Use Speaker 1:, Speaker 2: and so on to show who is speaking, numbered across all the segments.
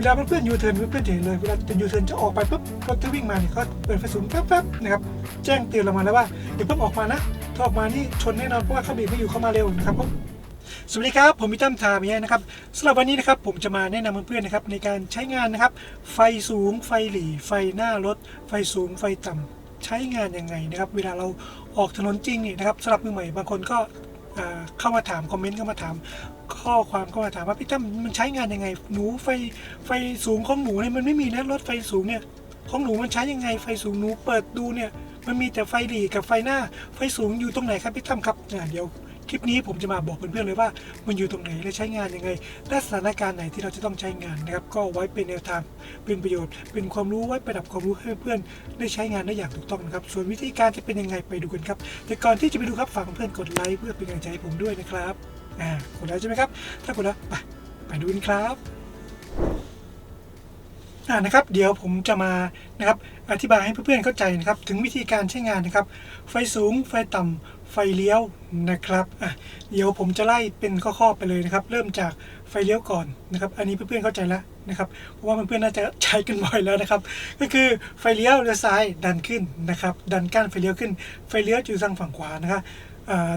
Speaker 1: เวลาเพื่อนๆยูเทิร์นเพื่อนๆเห็นเลยเวลาจะยูเทิร์นจะออกไปปุ๊บรถที่วิ่งมาเนี่ยก็เปิดไฟสูงแป๊บๆนะครับแจ้งเตือนเรามาแล้วว่าอย่าเพิ่งออกมานะถ้าออกมานี่ชนแน่นอนเพราะว่าเขาบรกไม่อยู่เข้ามาเร็วนะครับผมสวัสดีครับ ผมพี่ตั้มทามีนะครับสำหรับวันนี้นะครับผมจะมาแนะนำเพื่อนๆนะครับในการใช้งานนะครับ ไฟสูงไฟหลีไฟหน้ารถ ไฟสูงไฟต่ำใช้งานยังไงนะครับ เวลาเราออกถนนจริงนี่นะครับสำหรับมือใหม่บางคนก็ เข้ามาถามคอมเมนต์เข้ามาถาม ข้อความเข้ามาถามว่าพี่ตั้มมันใช้งานยังไง หนูไฟไฟสูงของหนูเนี่ยมันไม่มีนะรถไฟสูงเนี่ยของหนูมันใช้ยังไงไฟสูงหนูเปิดดูเนี่ย มันมีแต่ไฟหลีกับไฟหน้า ไฟสูงอยู่ตรงไหนครับพี่ตั้มครับเดี๋ยว คลิปนี้ผมจะมาบอกเพื่อนๆเลยว่า มันอยู่ตรงไหนและใช้งานยังไง และสถานการณ์ไหนที่เราจะต้องใช้งานนะครับ ก็ไว้เป็นแนวทางเป็นประโยชน์ เป็นความรู้ไว้ประดับความรู้ให้เพื่อนๆได้ใช้งานได้อย่างถูกต้องนะครับ ส่วนวิธีการจะเป็นยังไงไปดูกันครับ แต่ก่อนที่จะไปดูครับฝากเพื่อนกดไลค์เพื่อเป็นกำลังใจให้ผมด้วยนะครับอ่ากดแล้วใช่ไหมครับ ถ้ากดแล้วไปไปดูกันครับ อ่านะครับเดี๋ยวผมจะมานะครับอธิบายให้เพื่อนๆเข้าใจนะครับถึงวิธีการใช้งานนะครับ ไฟสูงไฟต่ำไฟเลี้ยวนะครับอะเดี๋ยวผมจะไล่เป็นข้อๆไปเลยนะครับ เริ่มจากไฟเลี้ยวก่อนนะครับ อันนี้เพื่อนๆเข้าใจแล้วนะครับเพราะว่าเพื่อนๆน่าจะใช้กันบ่อยแล้วนะครับ ก็คือไฟเลี้ยวเลี้ยวซ้ายดันขึ้นนะครับ ดันก้านไฟเลี้ยวขึ้น ไฟเลี้ยวอยู่ทางฝั่งขวานะครับ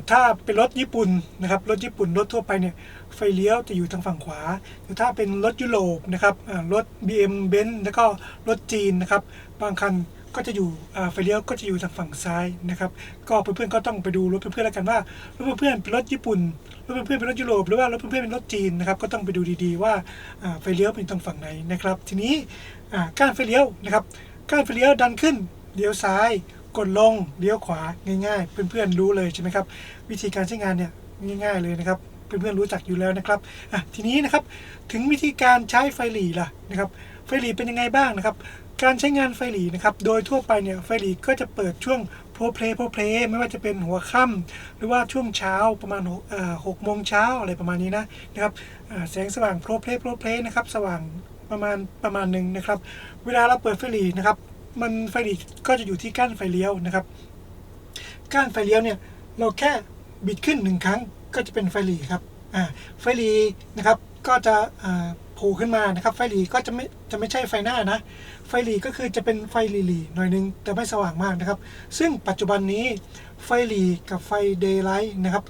Speaker 1: ถ้าเป็นรถญี่ปุ่นนะครับรถญี่ปุ่นรถทั่วไปเนี่ย ไฟเลี้ยวจะอยู่ทางฝั่งขวาแต่ถ้าเป็นรถยุโรปนะครับรถ BM Benz แล้วก็รถจีนนะครับ บางคันก็จะอยู่ไฟเลี้ยวก็จะอยู่ทางฝั่งซ้ายนะครับ ก็เพื่อนๆก็ต้องไปดูรถเพื่อนๆแล้วกันว่ารถเพื่อนๆเป็นรถญี่ปุ่นรถเพื่อนๆเป็นรถยุโรปหรือว่ารถเพื่อนๆเป็นรถจีนนะครับก็ต้องไปดูดีๆว่าไฟเลี้ยวเป็นทางฝั่งไหนนะครับ ทีนี้กานไฟเลี้ยวนะครับกานไฟเลี้ยวดันขึ้นเลี้ยวซ้ายกดลงเลี้ยวขวาง่ายๆ เพื่อนๆรู้เลยใช่ไหมครับ วิธีการใช้งานเนี่ยง่ายๆเลยนะครับ เพื่อนๆรู้จักอยู่แล้วนะครับอะทีนี้นะครับถึงวิธีการใช้ไฟหลีล่ะนะครับไฟหลีเป็นยังไงบ้างนะครับการใช้งานไฟหลีนะครับ โดยทั่วไปเนี่ยไฟหลีก็จะเปิดช่วงโพเพลโพเพลไม่ว่าจะเป็นหัวค่ำหรือว่าช่วงเช้าประมาณหกโมงเช้าอะไรประมาณนี้นะนะครับแสงสว่างโพเพลโพเพลนะครับสว่างประมาณประมาณหนึ่งนะครับ เวลาเราเปิดไฟหลีนะครับ มันไฟหลีก็จะอยู่ที่ก้านไฟเลี้ยวนะครับ ก้านไฟเลี้ยวเนี่ยเราแค่บิดขึ้นหนึ่งครั้ง ก็จะเป็นไฟหลีครับอ่าไฟหลีนะครับก็จะอ่าโผล่ขึ้นมานะครับ ไฟหลีก็จะไม่จะไม่ใช่ไฟหน้านะ ไฟหลีก็คือจะเป็นไฟหลีๆหน่อยนึงแต่ไม่สว่างมากนะครับ ซึ่งปัจจุบันนี้ไฟหลีกับไฟเดย์ไลท์นะครับ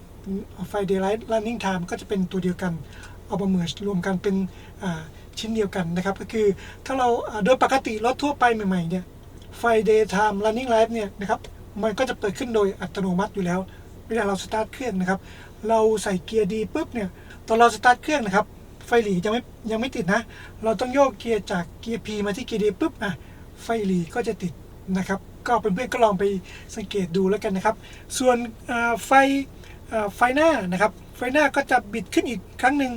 Speaker 1: ไฟเดย์ไลท์ running time ก็จะเป็นตัวเดียวกันเอามาเมิร์รวมกันเป็นอ่าชิ้นเดียวกันนะครับ ก็คือถ้าเราโดยปกติรถทั่วไปใหม่ๆเนี่ยไฟ daytime running light เนี่ยนะครับมันก็จะเปิดขึ้นโดยอัตโนมัติอยู่แล้ว เวลาเราสตาร์ทเครื่องนะครับ เราใส่เกียร์ดีปุ๊บเนี่ยตอนเราสตาร์ทเครื่องนะครับ ไฟหลียังไม่ยังไม่ติดนะ เราต้องโยกเกียร์จากเกียร์ P มาที่เกียร์ดีปุ๊บอะไฟหลีก็จะติดนะครับ ก็เพื่อนๆก็ลองไปสังเกตดูแล้วกันนะครับ ส่วนไฟไฟหน้านะครับ ไฟหน้าก็จะบิดขึ้นอีกครั้งหนึ่ง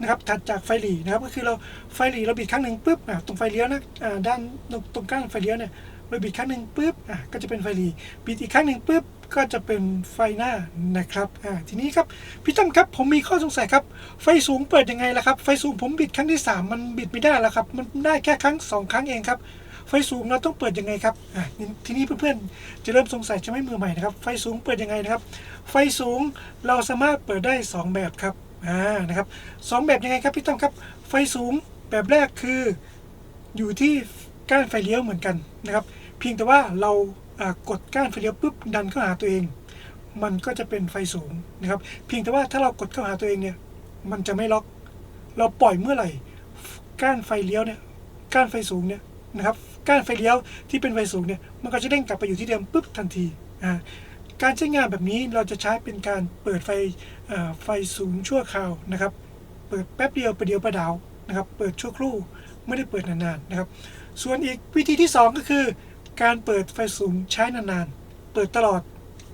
Speaker 1: นะครับถัดจากไฟหลีนะครับก็คือเราไฟหลีเราบิดครั้งหนึ่งปุ๊บอะตรงไฟเลี้ยวนะอ่าด้านตรงตรงก้านไฟเลี้ยวเนี่ยเราบิดครั้งหนึ่งปุ๊บอะก็จะเป็นไฟหลีบิดอีกครั้งหนึ่งปุ๊บ ก็จะเป็นไฟหน้านะครับอ่าทีนี้ครับพี่ตั้มครับผมมีข้อสงสัยครับไฟสูงเปิดยังไงล่ะครับไฟสูงผมบิดครั้งที่สามมันบิดไม่ได้แล้วครับมันได้แค่ครั้งสองครั้งเองครับไฟสูงเราต้องเปิดยังไงครับอะทีนี้เพื่อนๆจะเริ่มสงสัยใช่ไหมมือใหม่นะครับไฟสูงเปิดยังไงนะครับไฟสูงเราสามารถเปิดได้สองแบบครับอ่านะครับสองแบบยังไงครับพี่ตั้มครับไฟสูงแบบแรกคืออยู่ที่ก้านไฟเลี้ยวเหมือนกันนะครับ เพียงแต่ว่าเรา กดก้านไฟเลี้ยวปุ๊บดันเข้าหาตัวเอง มันก็จะเป็นไฟสูงนะครับ เพียงแต่ว่าถ้าเรากดเข้าหาตัวเองเนี่ย มันจะไม่ล็อก เราปล่อยเมื่อไหร่ก้านไฟเลี้ยวเนี่ยก้านไฟสูงเนี่ยนะครับก้านไฟเลี้ยวที่เป็นไฟสูงเนี่ยมันก็จะเด้งกลับไปอยู่ที่เดิมปุ๊บทันทีอ่าการใช้งานแบบนี้เราจะใช้เป็นการเปิดไฟไฟสูงชั่วคราวนะครับ เปิดแป๊บเดียวประเดียวประดาวนะครับ เปิดชั่วครู่ไม่ได้เปิดนานๆนะครับ ส่วนอีกวิธีที่ 2 ก็คือ การเปิดไฟสูงใช้นานๆ เปิดตลอด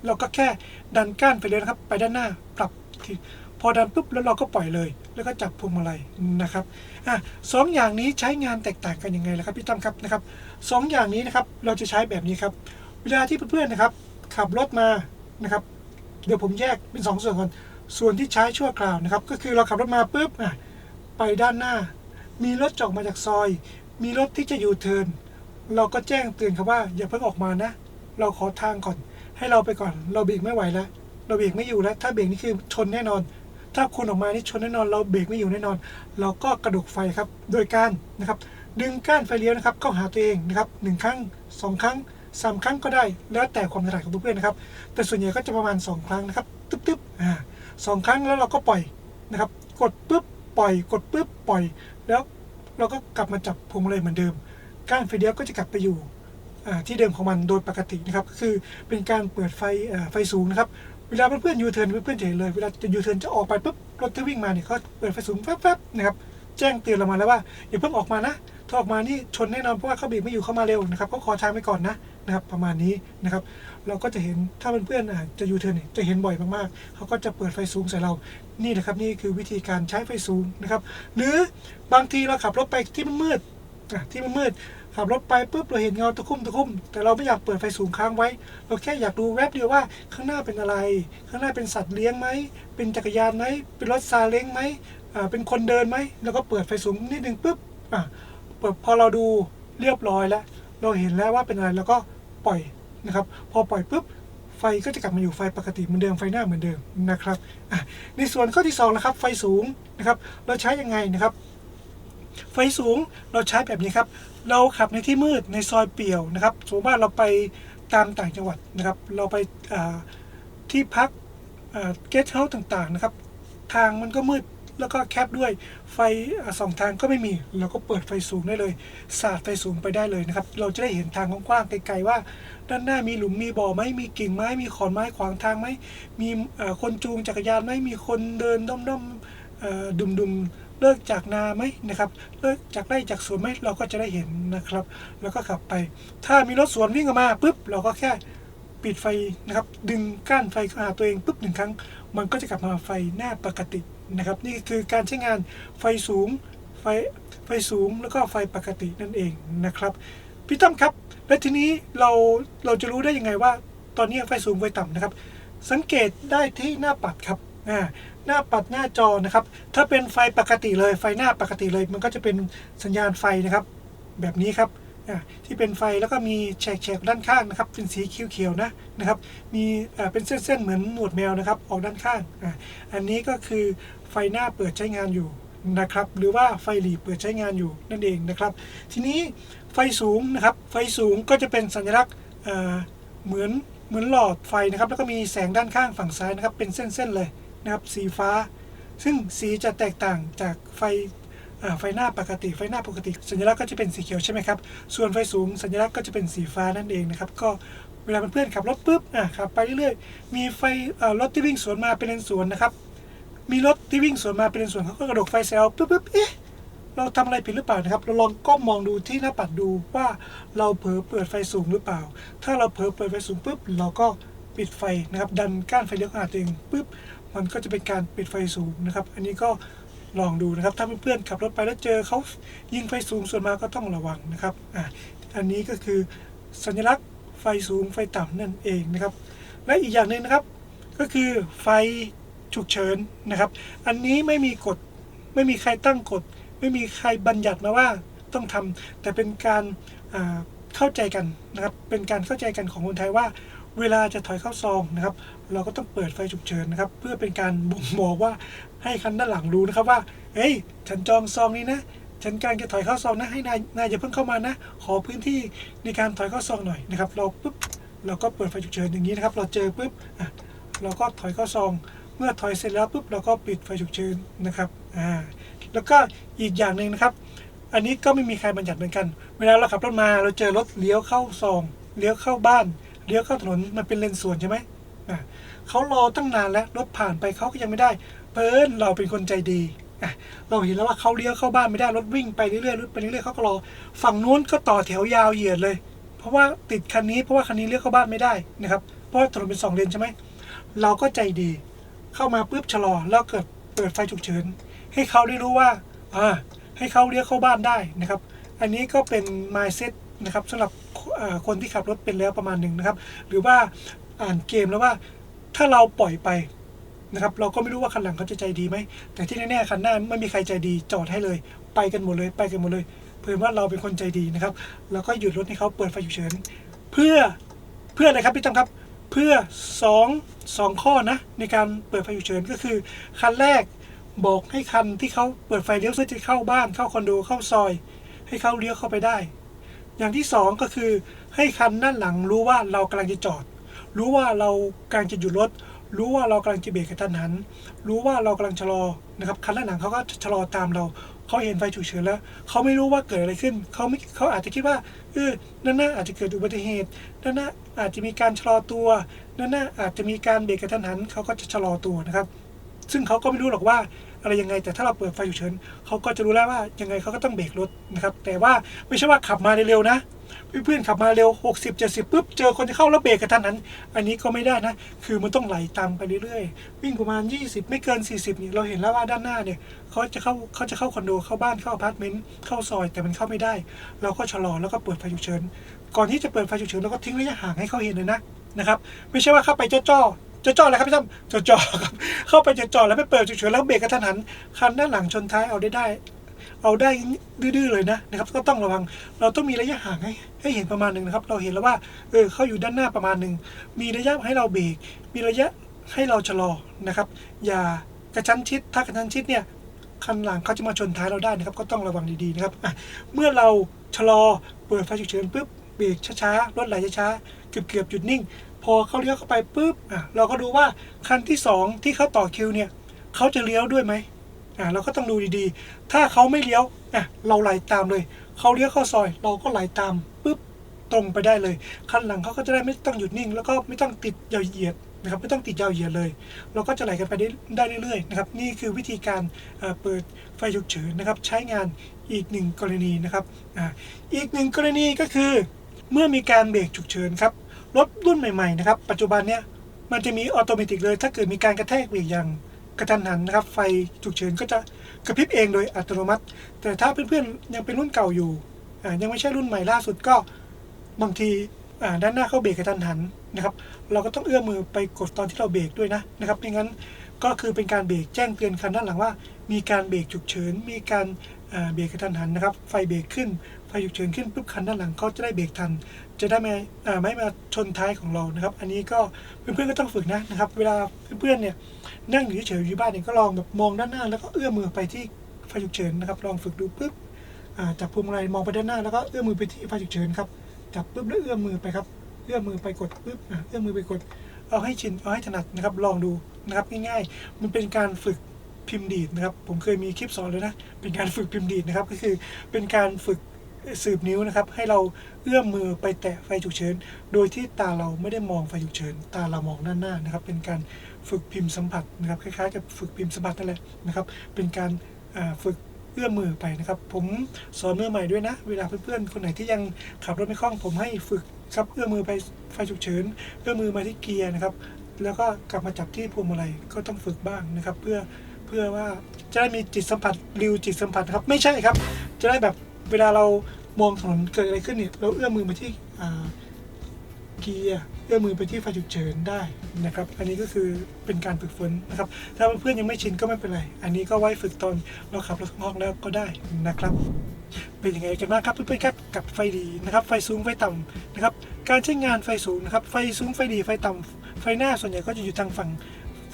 Speaker 1: เราก็แค่ดันก้านไปเลยนะครับ ไปด้านหน้าปรับทีพอดันปุ๊บแล้วเราก็ปล่อยเลย แล้วก็จับพวงมาลัยนะครับอะสองอย่างนี้ใช้งานแตกต่างกันยังไงล่ะครับพี่ตั้มครับนะครับสองอย่างนี้นะครับเราจะใช้แบบนี้ครับ เวลาที่เพื่อนๆนะครับ ขับรถมานะครับ เดี๋ยวผมแยกเป็นสองส่วนก่อนส่วนที่ใช้ชั่วคราวนะครับ ก็คือเราขับรถมาปุ๊บอะไปด้านหน้า มีรถจอกมาจากซอย มีรถที่จะอยู่เทิร์น เราก็แจ้งเตือนครับว่า อย่าเพิ่งออกมานะ เราขอทางก่อน ให้เราไปก่อน เราเบรกไม่ไหวแล้ว เราเบรกไม่อยู่แล้ว ถ้าเบรกนี่คือชนแน่นอน ถ้าคุณออกมานี่ชนแน่นอน เราเบรกไม่อยู่แน่นอน เราก็กระดกไฟครับ โดยการนะครับ ดึงก้านไฟเลี้ยวนะครับ เข้าหาตัวเองนะครับหนึ่งครั้งสองครั้งสามครั้งก็ได้ แล้วแต่ความถนัดของเพื่อนๆนะครับ แต่ส่วนใหญ่ก็จะประมาณสองครั้งนะครับ ตึ๊บๆอ่าสองครั้งแล้วเราก็ปล่อยนะครับ กดปุ๊บปล่อย กดปุ๊บปล่อย แล้วเราก็กลับมาจับพวงมาลัยเหมือนเดิม ก้านไฟเลี้ยวก็จะกลับไปอยู่ที่เดิมของมันโดยปกตินะครับก็คือเป็นการเปิดไฟไฟสูงนะครับเวลาเพื่อนๆยูเทิร์นเพื่อนๆจะเห็นเลยเวลาจะยูเทิร์นจะออกไปปุ๊บรถที่วิ่งมาเนี่ยเขาเปิดไฟสูงแฟบๆนะครับแจ้งเตือนเรามาแล้วว่าอย่าเพิ่งออกมานะถ้าออกมานี่ชนแน่นอนเพราะว่าเขาบรกไม่อยู่เข้ามาเร็วนะครับเขาขอทางไปก่อนนะนะครับประมาณนี้นะครับเราก็จะเห็นถ้าเพื่อนๆอะจะยูเทิร์นจะเห็นบ่อยมากๆเขาก็จะเปิดไฟสูงใส่เรานี่นะครับนี่คือวิธีการใช้ไฟสูงนะครับหรือบางทีเราขับรถไปที่มืด ที่มันมืดขับรถไปปุ๊บเราเห็นเงาตะคุ่มตะคุ่มแต่เราไม่อยากเปิดไฟสูงค้างไว้ เราแค่อยากดูแวบเดียวว่าข้างหน้าเป็นอะไร ข้างหน้าเป็นสัตว์เลี้ยงไหมเป็นจักรยานไหมเป็นรถซาเล้งไหมเป็นคนเดินไหมแล้วก็เปิดไฟสูงนิดนึงปุ๊บอะเปิดพอเราดูเรียบร้อยแล้ว เราเห็นแล้วว่าเป็นอะไรแล้วก็ปล่อยนะครับ พอปล่อยปุ๊บไฟก็จะกลับมาอยู่ไฟปกติเหมือนเดิมไฟหน้าเหมือนเดิมนะครับในส่วนข้อที่สองนะครับไฟสูงนะครับ เราใช้ยังไงนะครับ ไฟสูงเราใช้แบบนี้ครับ เราขับในที่มืดในซอยเปี่ยวนะครับสมมติว่าเราไปตามต่างจังหวัดนะครับ เราไปที่พักเกสต์เฮาส์ต่างๆนะครับ ทางมันก็มืดแล้วก็แคบด้วยไฟอสองทางก็ไม่มี เราก็เปิดไฟสูงได้เลยสาดไฟสูงไปได้เลยนะครับ เราจะได้เห็นทางกว้างๆไกลๆว่า ด้านหน้ามีหลุมมีบ่อไหมมีกิ่งไม้มีขอนไม้ขวางทางไหมมีคนจูงจักรยานไหมมีคนเดินด้อมๆเอ่อดุมๆ เลิกจากนาไหมนะครับ เลิกจากไร่จากสวนไหมเราก็จะได้เห็นนะครับ แล้วก็ขับไป ถ้ามีรถสวนวิ่งออกมาปุ๊บเราก็แค่ปิดไฟนะครับ ดึงก้านไฟเข้าหาตัวเองปุ๊บหนึ่งครั้ง มันก็จะกลับมาไฟหน้าปกตินะครับ นี่คือการใช้งานไฟสูงไฟไฟสูงแล้วก็ไฟปกตินั่นเองนะครับพี่ต้อมครับ และทีนี้เราเราจะรู้ได้ยังไงว่า ตอนนี้ไฟสูงไฟต่ำนะครับ สังเกตได้ที่หน้าปัดครับอ่า หน้าปัดหน้าจอนะครับ ถ้าเป็นไฟปกติเลยไฟหน้าปกติเลย มันก็จะเป็นสัญญาณไฟนะครับ แบบนี้ครับที่เป็นไฟแล้วก็มีแฉกๆด้านข้างนะครับ เป็นสีเขียวๆนะนะครับ มีเป็นเส้นๆเหมือนหนวดแมวนะครับ ออกด้านข้างอ,อันนี้ก็คือไฟหน้าเปิดใช้งานอยู่นะครับ หรือว่าไฟหลีเปิดใช้งานอยู่นั่นเองนะครับ ทีนี้ไฟสูงนะครับ ไฟสูงก็จะเป็นสัญลักษณ์เหมือนเหมือนหลอดไฟนะครับ แล้วก็มีแสงด้านข้างฝั่งซ้ายนะครับ เป็นเส้นๆเลย นะครับสีฟ้า ซึ่งสีจะแตกต่างจากไฟไฟหน้าปกติไฟหน้าปกติ สัญลักษณ์ก็จะเป็นสีเขียวใช่ไหมครับ ส่วนไฟสูงสัญลักษณ์ก็จะเป็นสีฟ้านั่นเองนะครับ ก็เวลาเพื่อนๆขับรถปุ๊บอะขับไปเรื่อยๆ มีไฟรถที่วิ่งสวนมาเป็นเลนสวนนะครับ มีรถที่วิ่งสวนมาเป็นเลนสวนเขาก็กระดกไฟแซวปุ๊บปุ๊บเอ๊ะเราทำอะไรผิดหรือเปล่านะครับ เราลองก้มมองดูที่หน้าปัดดูว่าเราเผลอเปิดไฟสูงหรือเปล่า ถ้าเราเผลอเปิดไฟสูงปุ๊บเราก็ปิดไฟนะครับ ดันก้านไฟเลี้ยวข้าหาตัวเองปุ๊บ มันก็จะเป็นการปิดไฟสูงนะครับ อันนี้ก็ลองดูนะครับ ถ้าเพื่อนๆขับรถไปแล้วเจอเขายิงไฟสูงส่วนมากก็ต้องระวังนะครับอะอันนี้ก็คือสัญลักษณ์ไฟสูงไฟต่ำนั่นเองนะครับ และอีกอย่างหนึ่งนะครับ ก็คือไฟฉุกเฉินนะครับ อันนี้ไม่มีกฎไม่มีใครตั้งกฎ ไม่มีใครบัญญัติมาว่าต้องทำแต่เป็นการเข้าใจกันนะครับ เป็นการเข้าใจกันของคนไทยว่า เวลาจะถอยเข้าซองนะครับ เราก็ต้องเปิดไฟฉุกเฉินนะครับ เพื่อเป็นการบ่งบอกว่าให้คันด้านหลังรู้นะครับว่าเฮ้ยฉันจองซองนี้นะฉันกำลังจะถอยเข้าซองนะให้นายนายอย่าเพิ่งเข้ามานะ ขอพื้นที่ในการถอยเข้าซองหน่อยนะครับ เราปุ๊บเราก็เปิดไฟฉุกเฉินอย่างนี้นะครับ เราเจอปุ๊บอะเราก็ถอยเข้าซอง เมื่อถอยเสร็จแล้วปุ๊บเราก็ปิดไฟฉุกเฉินนะครับอ่าแล้วก็อีกอย่างหนึ่งนะครับ อันนี้ก็ไม่มีใครบัญญัติเหมือนกัน เวลาเราขับรถมาเราเจอรถเลี้ยวเข้าซอง เลี้ยวเข้าบ้าน เลี้ยวเข้าถนนมันเป็นเลนสวนใช่ไหมอะเขารอตั้งนานแล้วรถผ่านไปเขาก็ยังไม่ได้เพิ่นเราเป็นคนใจดีเราเห็นแล้วว่าเขาเลี้ยวเข้าบ้านไม่ได้รถวิ่งไปเรื่อยๆรถไปเรื่อยๆเขาก็รอฝั่งนู้นก็ต่อแถวยาวเหยียดเลย เพราะว่าติดคันนี้เพราะว่าคันนี้เลี้ยวเข้าบ้านไม่ได้นะครับเพราะว่าถนนเป็นสองเลนใช่ไหมเราก็ใจดี เข้ามาปุ๊บชะลอแล้วเกิดเปิดไฟฉุกเฉินให้เขาได้รู้ว่าอ่าให้เขาเลี้ยวเข้าบ้านได้นะครับ อันนี้ก็เป็น mindset นะครับสำหรับ คนที่ขับรถเป็นแล้วประมาณหนึ่งนะครับ หรือว่าอ่านเกมแล้วว่าถ้าเราปล่อยไปนะครับ เราก็ไม่รู้ว่าคันหลังเขาจะใจดีไหม แต่ที่แน่ๆคันหน้าไม่มีใครใจดีจอดให้เลย ไปกันหมดเลยไปกันหมดเลย เพื่อว่าเราเป็นคนใจดีนะครับแล้วก็หยุดรถให้เขาเปิดไฟฉุกเฉินเพื่อเพื่ออะไรครับพี่ตั้มครับเพื่อ2 2ข้อนะในการเปิดไฟฉุกเฉินก็คือ คันแรกบอกให้คันที่เขาเปิดไฟเลี้ยวเพื่อจะเข้าบ้านเข้าคอนโดเข้าซอย ให้เขาเลี้ยวเข้าไปได้ อย่างที่สองก็คือให้คันด้านหลังรู้ว่าเรากำลังจะจอด รู้ว่าเรากำลังจะหยุดรถ รู้ว่าเรากำลังจะเบรกกระทันหัน รู้ว่าเรากำลังชะลอนะครับคันด้านหลังเขาก็ชะลอตามเราเขาเห็นไฟฉุกเฉินแล้วเขาไม่รู้ว่าเกิดอะไรขึ้นเขาไม่เขาอาจจะคิดว่าเออนั่นน่าอาจจะเกิดอุบัติเหตุนั่นน่าอาจจะมีการชะลอตัวนั่นน่าอาจจะมีการเบรกกระทันหันเขาก็จะชะลอตัวนะครับ ซึ่งเขาก็ไม่รู้หรอกว่า อะไรยังไง แต่ถ้าเราเปิดไฟฉุกเฉินเขาก็จะรู้แล้วว่ายังไงเขาก็ต้องเบรกรถนะครับ แต่ว่าไม่ใช่ว่าขับมาเร็วๆนะเพื่อนๆขับมาเร็ว 60 70ปุ๊บเจอคนจะเข้าแล้วเบรกกระทันหันอันนี้ก็ไม่ได้นะ คือมันต้องไหลตามไปเรื่อยๆ วิ่งประมาณ 20 ไม่เกิน 40นี่เราเห็นแล้วว่าด้านหน้าเนี่ยเขาจะเข้าเขาจะเข้าคอนโดเข้าบ้านเข้าอพาร์ตเมนต์เข้าซอยแต่มันเข้าไม่ได้ เราก็ชะลอแล้วก็เปิดไฟฉุกเฉินก่อนที่จะเปิดไฟฉุกเฉินเราก็ทิ้งระยะห่างให้เขาเห็นเลยนะนะครับไม่ใช่ว่าเข้าไปจ้อจ้อ จอจ้ออะไรครับพี่ตั้มจอจอครับเข้าไปจอจอแล้วไปเปิดฉุกเฉินแล้วเบรกกระทันหันคันด้านหลังชนท้ายเอาได้ได้ เอาได้ดื้อๆเลยนะนะครับก็ต้องระวัง เราต้องมีระยะห่างให้ให้เห็นประมาณหนึ่งนะครับ เราเห็นแล้วว่าเออเขาอยู่ด้านหน้าประมาณหนึ่งมีระยะให้เราเบรกมีระยะให้เราชะลอนะครับ อย่ากระชั้นชิดถ้ากระชั้นชิดเนี่ยคันหลังเขาจะมาชนท้ายเราได้นะครับ ก็ต้องระวังดีๆนะครับเมื่อเราชะลอเปิดไฟฉุกเฉินปุ๊บเบรกช้าๆรถไหลช้าๆเกือบๆหยุดนิ่ง อเขาเลี้ยวเข้าไปปุ๊บอะเราก็ดูว่าคันที่สองที่เขาต่อคิวเนี่ยเขาจะเลี้ยวด้วยไหมอ่าเราก็ต้องดูดีๆ ถ้าเขาไม่เลี้ยวอะเราไหลตามเลยเขาเลี้ยวเข้าซอย เราก็ไหลตามปุ๊บตรงไปได้เลย คันหลังเขาก็จะได้ไม่ต้องหยุดนิ่ง แล้วก็ไม่ต้องติดยาวเหยียดนะครับไม่ต้องติดยาวเหยียดเลย เราก็จะไหลกันไปได้ได้เรื่อยๆนะครับนี่คือวิธีการเปิดไฟฉุกเฉินนะครับใช้งานอีกหนึ่งกรณีนะครับอ่าอีกหนึ่งกรณีก็คือ เมื่อมีการเบรกฉุกเฉินครับ รถรุ่นใหม่ๆนะครับปัจจุบันเนี้ยมันจะมีออโตเมติกเลย ถ้าเกิดมีการกระแทกเบรกอย่างกระทันหันนะครับ ไฟฉุกเฉินก็จะกระพริบเองโดยอัตโนมัติ แต่ถ้าเพื่อนๆยังเป็นรุ่นเก่าอยู่อ่ายังไม่ใช่รุ่นใหม่ล่าสุดก็บางทีอ่าด้านหน้าเขาเบรกกระทันหันนะครับ เราก็ต้องเอื้อมมือไปกดตอนที่เราเบรกด้วยนะนะครับไม่งั้นก็คือเป็นการเบรกแจ้งเตือนคันด้านหลังว่า มีการเบรกฉุกเฉินมีการเบรกกระทันหันนะครับ ไฟเบรกขึ้น ไฟฉุกเฉินขึ้นปุ๊บคันด้านหลังเขาจะได้เบรกทัน จะได้ไม่ไม่มาชนท้ายของเรานะครับ อันนี้ก็เพื่อนๆก็ต้องฝึกนะนะครับ เวลาเพื่อนๆเนี่ยนั่งอยู่เฉยๆอยู่บ้านเนี่ยก็ลองแบบมองด้านหน้า แล้วก็เอื้อมมือไปที่ไฟฉุกเฉินนะครับลองฝึกดูปุ๊บอ่าจับพวงมาลัยมองไปด้านหน้า แล้วก็เอื้อมมือไปที่ไฟฉุกเฉินครับจับปุ๊บแล้วเอื้อมมือไปครับเอื้อมมือไปกดปุ๊บเอื้อมมือไปกดเอาให้ชินเอาให้ถนัดนะครับลองดูนะครับง่ายๆมันเป็นการฝึกพิมพ์ดีดนะครับผมเคยมีคลิปสอนเลยนะเป็นการฝึกพิมพ์ดีดนะครับก็คือเป็นการฝึก สืบนิ้วนะครับ ให้เราเอื้อมมือไปแตะไฟฉุกเฉิน โดยที่ตาเราไม่ได้มองไฟฉุกเฉิน ตาเรามองด้านหน้านะครับ เป็นการฝึกพิมพ์สัมผัสนะครับ คล้ายๆกับฝึกพิมพ์สัมผัสนั่นแหละนะครับ เป็นการฝึกเอื้อมมือไปนะครับ ผมสอนมือใหม่ด้วยนะ เวลาเพื่อนๆ คนไหนที่ยังขับรถไม่คล่อง ผมให้ฝึกครับเอื้อมมือไปไฟฉุกเฉิน เอื้อมมือมาที่เกียร์นะครับ แล้วก็กลับมาจับที่พวงมาลัย ก็ต้องฝึกบ้างนะครับ เพื่อเพื่อว่าจะได้มีจิตสัมผัสริวจิตสัมผัสครับ ไม่ใช่ครับ จะได้แบบเวลาเรา มองถนนเกิดอะไรขึ้นเนี่ยเราเอื้อมมือมาที่เกียร์เอื้อมมือไปที่ไฟฉุกเฉินได้นะครับ อันนี้ก็คือเป็นการฝึกฝนนะครับ ถ้าเพื่อนยังไม่ชินก็ไม่เป็นไร อันนี้ก็ไว้ฝึกตอนเราขับรถห้องแล้วก็ได้นะครับ เป็นยังไงกันบ้างครับเพื่อนๆครับกับไฟดีนะครับ ไฟสูงไฟต่ำนะครับ การใช้งานไฟสูงนะครับ ไฟสูงไฟดีไฟต่ำไฟหน้าส่วนใหญ่ก็จะอยู่ทางฝั่ง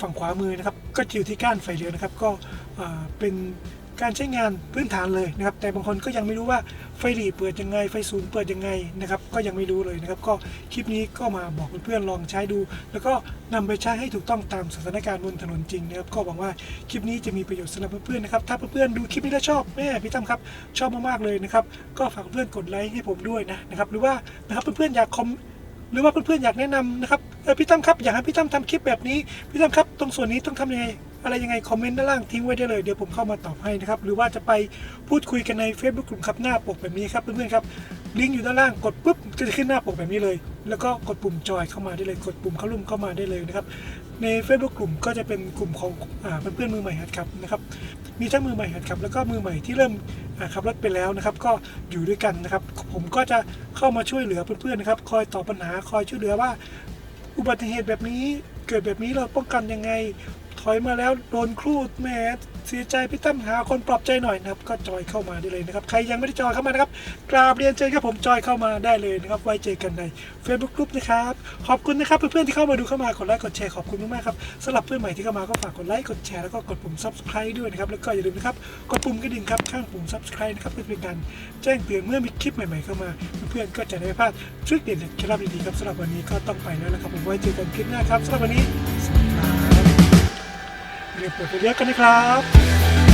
Speaker 1: ฝั่งขวามือนะครับ ก็อยู่ที่ก้านไฟเลี้ยวนะครับ ก็เป็น การใช้งานพื้นฐานเลยนะครับ แต่บางคนก็ยังไม่รู้ว่าไฟหลีเปิดยังไง ไฟสูงเปิดยังไงนะครับ ก็ยังไม่รู้เลยนะครับ ก็คลิปนี้ก็มาบอกเพื่อนๆลองใช้ดู แล้วก็นำไปใช้ให้ถูกต้องตามสถานการณ์บนถนนจริงนะครับ ก็หวังว่าคลิปนี้จะมีประโยชน์สำหรับเพื่อนๆนะครับ ถ้าเพื่อนๆดูคลิปนี้แล้วชอบแม่พี่ตั้มครับ ชอบมากๆเลยนะครับ ก็ฝากเพื่อนกดไลค์ให้ผมด้วยนะนะครับ หรือว่านะครับเพื่อนๆอยากคอมหรือว่าเพื่อนๆอยากแนะนำนะครับเออพี่ตั้มครับอยากให้พี่ตั้มทำคลิปแบบนี้พี่ตั้มครับ ตรงส่วนนี้ต้องทำยังไง อะไรยังไงคอมเมนต์ด้านล่างทิ้งไว้ได้เลยเดี๋ยวผมเข้ามาตอบให้นะครับ หรือว่าจะไปพูดคุยกันใน Facebook กลุ่มครับหน้าปกแบบนี้ครับเพื่อนๆครับลิงก์อยู่ด้านล่างกดปุ๊บก็จะขึ้นหน้าปกแบบนี้เลย แล้วก็กดปุ่มจอยเข้ามาได้เลย กดปุ่มเข้าร่วมเข้ามาได้เลยนะครับใน Facebook กลุ่มก็จะเป็นกลุ่มของอ่าเพื่อนๆมือใหม่หัดขับนะครับมีทั้งมือใหม่หัดขับ แล้วก็มือใหม่ที่เริ่มขับรถไปแล้วนะครับ ก็อยู่ด้วยกันนะครับ ผมก็จะเข้ามาช่วยเหลือเพื่อนๆนะครับ คอยตอบปัญหาคอยช่วยเหลือว่า อุบัติเหตุแบบนี้เกิดแบบนี้เราป้องกันยังไง ถอยมาแล้วโดนครูดแหมเสียใจพี่ตั้มหาคนปลอบใจหน่อยนะครับ ก็จอยเข้ามาได้เลยนะครับ ใครยังไม่ได้จอยเข้ามานะครับกราบเรียนเชิญครับผมจอยเข้ามาได้เลยนะครับ ไว้เจอกันใน Facebook Group นะครับ ขอบคุณนะครับเพื่อนๆที่เข้ามาดูเข้ามากดไลค์กดแชร์ขอบคุณมากๆครับสำหรับเพื่อนใหม่ที่เข้ามาก็ฝากกดไลค์กดแชร์แล้วก็กดปุ่ม Subscribe ด้วยนะครับแล้วก็อย่าลืมนะครับกดปุ่มกระดิ่งครับข้างปุ่ม Subscribe นะครับเพื่อเป็นการแจ้งเตือนเมื่อมีคลิปใหม่ๆเข้ามา เพื่อนๆก็จะได้ไม่พลาดทริคเด็ดๆเคล็ดลับดีๆครับสำหรับวันนี้ก็ต้องไปแล้วนะครับผมไว้เจอกันคลิปหน้าครับสำหรับวันนี้ เรียบร้อยแล้วกันนะครับ